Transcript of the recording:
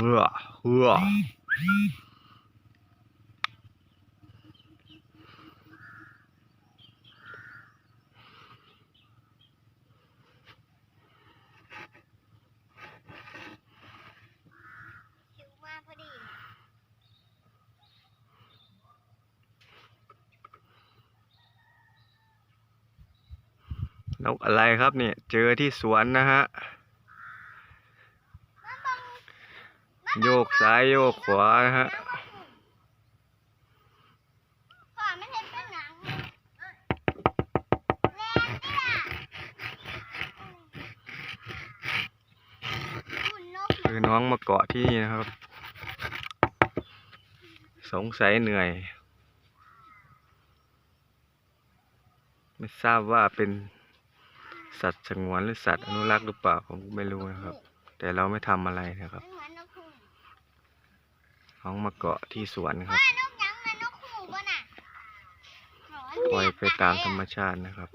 เมื่อเฮือคิวมาพอนกอะไรครับเนี่ย เจอที่สวนนะฮะ โยกซ้ายโยกขวาฮะเรงนี่ล่ะหุ่นนกคือน้องมาเกาะที่นี่นะครับ สงสัยเหนื่อย ไม่ทราบว่าเป็นสัตว์สงวนหรือสัตว์อนุรักษ์หรือเปล่าผมก็ไม่รู้นะครับ แต่เราไม่ทำอะไรนะครับ นนกคู่น้องมาเกาะที่สวนครับว่านกหยังน่ะนกคู่บ่น่ะปล่อยไปตามธรรมชาตินะครับ